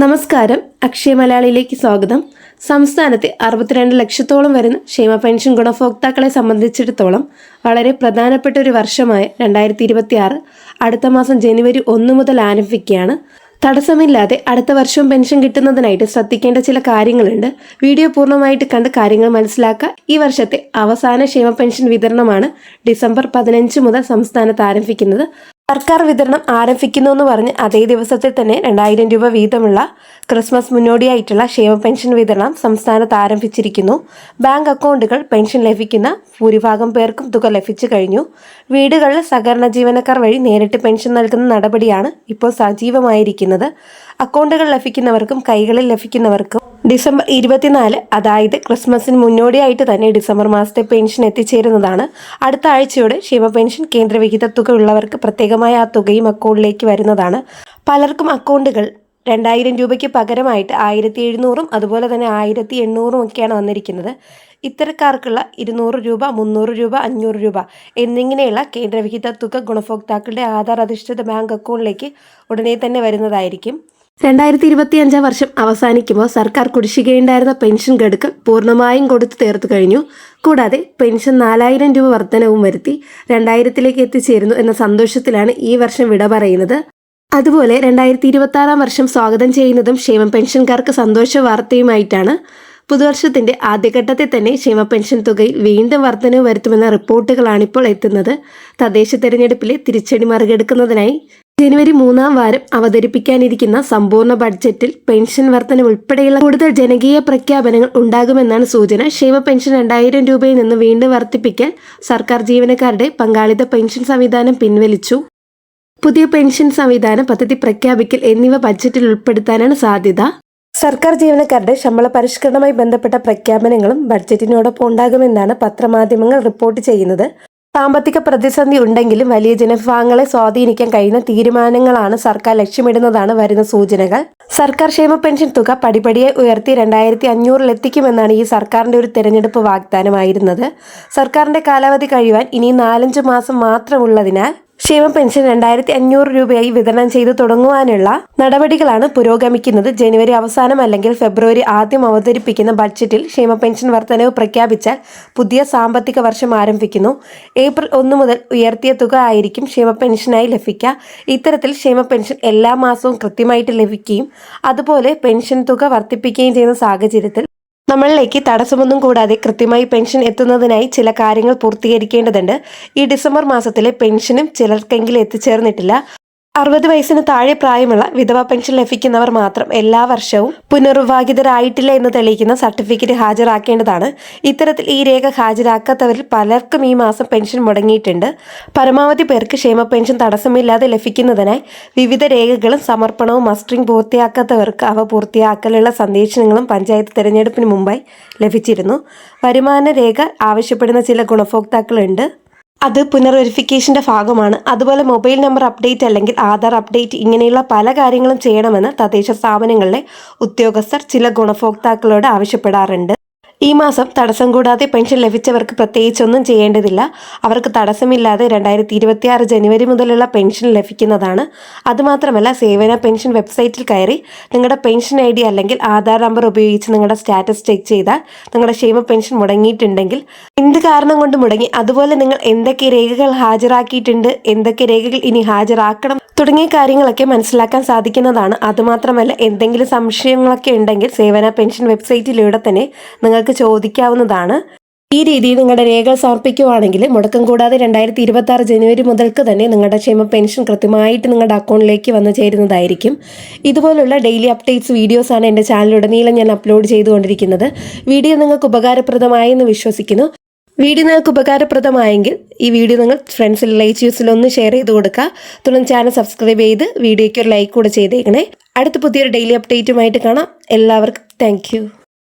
നമസ്കാരം. അക്ഷയ മലയാളിയിലേക്ക് സ്വാഗതം. സംസ്ഥാനത്തെ അറുപത്തിരണ്ട് ലക്ഷത്തോളം വരുന്ന ക്ഷേമ പെൻഷൻ ഗുണഭോക്താക്കളെ സംബന്ധിച്ചിടത്തോളം വളരെ പ്രധാനപ്പെട്ട ഒരു വർഷമായ രണ്ടായിരത്തി ഇരുപത്തി ആറ് അടുത്ത മാസം ജനുവരി ഒന്ന് മുതൽ ആരംഭിക്കുകയാണ്. തടസ്സമില്ലാതെ അടുത്ത വർഷവും പെൻഷൻ കിട്ടുന്നതിനായിട്ട് ശ്രദ്ധിക്കേണ്ട ചില കാര്യങ്ങളുണ്ട്. വീഡിയോ പൂർണമായിട്ട് കണ്ട് കാര്യങ്ങൾ മനസ്സിലാക്കുക. ഈ വർഷത്തെ അവസാന ക്ഷേമ പെൻഷൻ വിതരണമാണ് ഡിസംബർ പതിനഞ്ച് മുതൽ സംസ്ഥാനത്ത് ആരംഭിക്കുന്നത്. സർക്കാർ വിതരണം ആരംഭിക്കുന്നു എന്ന് പറഞ്ഞ് അതേ ദിവസത്തിൽ തന്നെ രണ്ടായിരം രൂപ വീതമുള്ള ക്രിസ്മസ് മുന്നോടിയായിട്ടുള്ള ക്ഷേമ പെൻഷൻ വിതരണം സംസ്ഥാനത്ത് ആരംഭിച്ചിരിക്കുന്നു. ബാങ്ക് അക്കൗണ്ടുകൾ പെൻഷൻ ലഭിക്കുന്ന ഭൂരിഭാഗം പേർക്കും തുക ലഭിച്ചു കഴിഞ്ഞു. വീടുകളിൽ സഹകരണ ജീവനക്കാർ വഴി നേരിട്ട് പെൻഷൻ നൽകുന്ന നടപടിയാണ് ഇപ്പോൾ സജീവമായിരിക്കുന്നത്. അക്കൗണ്ടുകൾ ലഭിക്കുന്നവർക്കും കൈകളിൽ ലഭിക്കുന്നവർക്കും ഡിസംബർ ഇരുപത്തിനാല് അതായത് ക്രിസ്മസിന് മുന്നോടിയായിട്ട് തന്നെ ഡിസംബർ മാസത്തെ പെൻഷൻ എത്തിച്ചേരുന്നതാണ്. അടുത്ത ആഴ്ചയോടെ ക്ഷേമ പെൻഷൻ കേന്ദ്രവിഹിത തുക ഉള്ളവർക്ക് പ്രത്യേകമായ ആ തുകയും അക്കൗണ്ടിലേക്ക് വരുന്നതാണ്. പലർക്കും അക്കൗണ്ടുകൾ രണ്ടായിരം രൂപയ്ക്ക് പകരമായിട്ട് ആയിരത്തി എഴുന്നൂറും അതുപോലെ തന്നെ ആയിരത്തി എണ്ണൂറും ഒക്കെയാണ് വന്നിരിക്കുന്നത്. ഇത്തരക്കാർക്കുള്ള ഇരുന്നൂറ് രൂപ മുന്നൂറ് രൂപ അഞ്ഞൂറ് രൂപ എന്നിങ്ങനെയുള്ള കേന്ദ്രവിഹിത തുക ഗുണഭോക്താക്കളുടെ ആധാർ അധിഷ്ഠിത ബാങ്ക് അക്കൗണ്ടിലേക്ക് ഉടനെ തന്നെ വരുന്നതായിരിക്കും. രണ്ടായിരത്തി ഇരുപത്തി അഞ്ചാം വർഷം അവസാനിക്കുമ്പോൾ സർക്കാർ കുടിശ്ശികയുണ്ടായിരുന്ന പെൻഷൻ ഗഡുക്കൾ പൂർണമായും കൊടുത്തു തീർത്തു കഴിഞ്ഞു. കൂടാതെ പെൻഷൻ നാലായിരം രൂപ വർധനവും വരുത്തി രണ്ടായിരത്തിലേക്ക് എത്തിച്ചേരുന്നു എന്ന സന്തോഷത്തിലാണ് ഈ വർഷം വിട പറയുന്നത്. അതുപോലെ രണ്ടായിരത്തി ഇരുപത്തി ആറാം വർഷം സ്വാഗതം ചെയ്യുന്നതും ക്ഷേമ പെൻഷൻകാർക്ക് സന്തോഷ വാർത്തയുമായിട്ടാണ്. പുതുവർഷത്തിന്റെ ആദ്യഘട്ടത്തിൽ തന്നെ ക്ഷേമ പെൻഷൻ തുകയിൽ വീണ്ടും വർധനവ് വരുത്തുമെന്ന റിപ്പോർട്ടുകളാണ് ഇപ്പോൾ എത്തുന്നത്. തദ്ദേശ തെരഞ്ഞെടുപ്പിലെ തിരിച്ചടി മറികടക്കുന്നതിനായി ജനുവരി മൂന്നാം വാരം അവതരിപ്പിക്കാനിരിക്കുന്ന സമ്പൂർണ ബഡ്ജറ്റിൽ പെൻഷൻ വർധന ഉൾപ്പെടെയുള്ള കൂടുതൽ ജനകീയ പ്രഖ്യാപനങ്ങൾ ഉണ്ടാകുമെന്നാണ് സൂചന. ക്ഷേമ പെൻഷൻ രണ്ടായിരം രൂപയിൽ നിന്ന് വീണ്ടും വർദ്ധിപ്പിക്കാൻ സർക്കാർ ജീവനക്കാരുടെ പങ്കാളിത്ത പെൻഷൻ സംവിധാനം പിൻവലിച്ചു. പുതിയ പെൻഷൻ സംവിധാനം പദ്ധതി പ്രഖ്യാപിക്കൽ എന്നിവ ബഡ്ജറ്റിൽ ഉൾപ്പെടുത്താനാണ് സാധ്യത. സർക്കാർ ജീവനക്കാരുടെ ശമ്പള പരിഷ്കരണവുമായി ബന്ധപ്പെട്ട പ്രഖ്യാപനങ്ങളും ബഡ്ജറ്റിനോടൊപ്പം ഉണ്ടാകുമെന്നാണ് പത്രമാധ്യമങ്ങൾ റിപ്പോർട്ട് ചെയ്യുന്നത്. സാമ്പത്തിക പ്രതിസന്ധി ഉണ്ടെങ്കിലും വലിയ ജനവിഭാഗങ്ങളെ സ്വാധീനിക്കാൻ കഴിയുന്ന തീരുമാനങ്ങളാണ് സർക്കാർ ലക്ഷ്യമിടുന്നതാണ് വരുന്ന സൂചനകൾ. സർക്കാർ ക്ഷേമ പെൻഷൻ തുക പടിപടിയെ ഉയർത്തി രണ്ടായിരത്തി അഞ്ഞൂറിലെത്തിക്കുമെന്നാണ് ഈ സർക്കാരിന്റെ ഒരു തെരഞ്ഞെടുപ്പ് വാഗ്ദാനമായിരുന്നത്. സർക്കാരിന്റെ കാലാവധി കഴിയുവാൻ ഇനി നാലഞ്ച് മാസം മാത്രമുള്ളതിനാൽ ക്ഷേമ പെൻഷൻ രണ്ടായിരത്തി അഞ്ഞൂറ് രൂപയായി വിതരണം ചെയ്തു തുടങ്ങുവാനുള്ള നടപടികളാണ് പുരോഗമിക്കുന്നത്. ജനുവരി അവസാനം അല്ലെങ്കിൽ ഫെബ്രുവരി ആദ്യം അവതരിപ്പിക്കുന്ന ബഡ്ജറ്റിൽ ക്ഷേമ പെൻഷൻ വർധനവ് പ്രഖ്യാപിച്ചാൽ പുതിയ സാമ്പത്തിക വർഷം ആരംഭിക്കുന്നു. ഏപ്രിൽ ഒന്ന് മുതൽ ഉയർത്തിയ തുക ആയിരിക്കും ക്ഷേമ പെൻഷനായി ലഭിക്കുക. ഇത്തരത്തിൽ ക്ഷേമ പെൻഷൻ എല്ലാ മാസവും കൃത്യമായിട്ട് ലഭിക്കുകയും അതുപോലെ പെൻഷൻ തുക വർദ്ധിപ്പിക്കുകയും ചെയ്യുന്ന സാഹചര്യത്തിൽ നമ്മളിലേക്ക് തടസ്സമൊന്നും കൂടാതെ കൃത്യമായി പെൻഷൻ എത്തുന്നതിനായി ചില കാര്യങ്ങൾ പൂർത്തീകരിക്കേണ്ടതുണ്ട്. ഈ ഡിസംബർ മാസത്തിലെ പെൻഷനും ചിലർക്കെങ്കിലും എത്തിച്ചേർന്നിട്ടില്ല. അറുപത് വയസ്സിന് താഴെ പ്രായമുള്ള വിധവ പെൻഷൻ ലഭിക്കുന്നവർ മാത്രം എല്ലാ വർഷവും പുനർവിവാഹിതരായിട്ടില്ല എന്ന് തെളിയിക്കുന്ന സർട്ടിഫിക്കറ്റ് ഹാജരാക്കേണ്ടതാണ്. ഇത്തരത്തിൽ ഈ രേഖ ഹാജരാക്കാത്തവരിൽ പലർക്കും ഈ മാസം പെൻഷൻ മുടങ്ങിയിട്ടുണ്ട്. പരമാവധി പേർക്ക് ക്ഷേമ പെൻഷൻ തടസ്സമില്ലാതെ ലഭിക്കുന്നതിനായി വിവിധ രേഖകളും സമർപ്പണവും മസ്റ്ററിംഗ് പൂർത്തിയാക്കാത്തവർക്ക് അവ പൂർത്തിയാക്കലുള്ള സന്ദേശങ്ങളും പഞ്ചായത്ത് തെരഞ്ഞെടുപ്പിന് മുമ്പായി ലഭിച്ചിരുന്നു. വരുമാന രേഖ ആവശ്യപ്പെടുന്ന ചില ഗുണഭോക്താക്കളുണ്ട്. അത് പുനർവെരിഫിക്കേഷന്റെ ഭാഗമാണ്. അതുപോലെ മൊബൈൽ നമ്പർ അപ്ഡേറ്റ് അല്ലെങ്കിൽ ആധാർ അപ്ഡേറ്റ് ഇങ്ങനെയുള്ള പല കാര്യങ്ങളും ചെയ്യണമെന്ന് തദ്ദേശ സ്ഥാപനങ്ങളിലെ ഉദ്യോഗസ്ഥർ ചില ഗുണഭോക്താക്കളോട് ആവശ്യപ്പെടാറുണ്ട്. ഈ മാസം തടസ്സം കൂടാതെ പെൻഷൻ ലഭിച്ചവർക്ക് പ്രത്യേകിച്ചൊന്നും ചെയ്യേണ്ടതില്ല. അവർക്ക് തടസ്സമില്ലാതെ രണ്ടായിരത്തി ഇരുപത്തിയാറ് ജനുവരി മുതലുള്ള പെൻഷൻ ലഭിക്കുന്നതാണ്. അതുമാത്രമല്ല സേവന പെൻഷൻ വെബ്സൈറ്റിൽ കയറി നിങ്ങളുടെ പെൻഷൻ ഐ ഡി അല്ലെങ്കിൽ ആധാർ നമ്പർ ഉപയോഗിച്ച് നിങ്ങളുടെ സ്റ്റാറ്റസ് ചെക്ക് ചെയ്താൽ നിങ്ങളുടെ ക്ഷേമ പെൻഷൻ മുടങ്ങിയിട്ടുണ്ടെങ്കിൽ എന്ത് കാരണം കൊണ്ട് മുടങ്ങി? അതുപോലെ നിങ്ങൾ എന്തൊക്കെ രേഖകൾ ഹാജരാക്കിയിട്ടുണ്ട്? എന്തൊക്കെ രേഖകൾ ഇനി ഹാജരാക്കണം? തുടങ്ങിയ കാര്യങ്ങളൊക്കെ മനസ്സിലാക്കാൻ സാധിക്കുന്നതാണ്. അതുമാത്രമല്ല എന്തെങ്കിലും സംശയങ്ങളൊക്കെ ഉണ്ടെങ്കിൽ സേവന പെൻഷൻ വെബ്സൈറ്റിലൂടെ തന്നെ നിങ്ങൾക്ക് ചോദിക്കാവുന്നതാണ്. ഈ രീതിയിൽ നിങ്ങളുടെ രേഖകൾ സമർപ്പിക്കുവാണെങ്കിൽ മുടക്കം കൂടാതെ രണ്ടായിരത്തി ഇരുപത്തി ആറ് ജനുവരി മുതൽക്ക് തന്നെ നിങ്ങളുടെ ക്ഷേമ പെൻഷൻ കൃത്യമായിട്ട് നിങ്ങളുടെ അക്കൗണ്ടിലേക്ക് വന്നു ചേരുന്നതായിരിക്കും. ഇതുപോലുള്ള ഡെയിലി അപ്ഡേറ്റ്സ് വീഡിയോസാണ് എന്റെ ചാനലുടനീളം ഞാൻ അപ്ലോഡ് ചെയ്തുകൊണ്ടിരിക്കുന്നത്. വീഡിയോ നിങ്ങൾക്ക് ഉപകാരപ്രദമായി എന്ന് വിശ്വസിക്കുന്നു. വീഡിയോ നിങ്ങൾക്ക് ഉപകാരപ്രദമായെങ്കിൽ ഈ വീഡിയോ നിങ്ങൾ ഫ്രണ്ട്സിൽ റിലേറ്റീവ്സിൽ ഒന്ന് ഷെയർ ചെയ്ത് കൊടുക്കുക. തുടർന്ന് ചാനൽ സബ്സ്ക്രൈബ് ചെയ്ത് വീഡിയോയ്ക്ക് ഒരു ലൈക്ക് കൂടെ ചെയ്തേക്കണേ. അടുത്ത പുതിയൊരു ഡെയിലി അപ്ഡേറ്റുമായിട്ട് കാണാം. എല്ലാവർക്കും താങ്ക്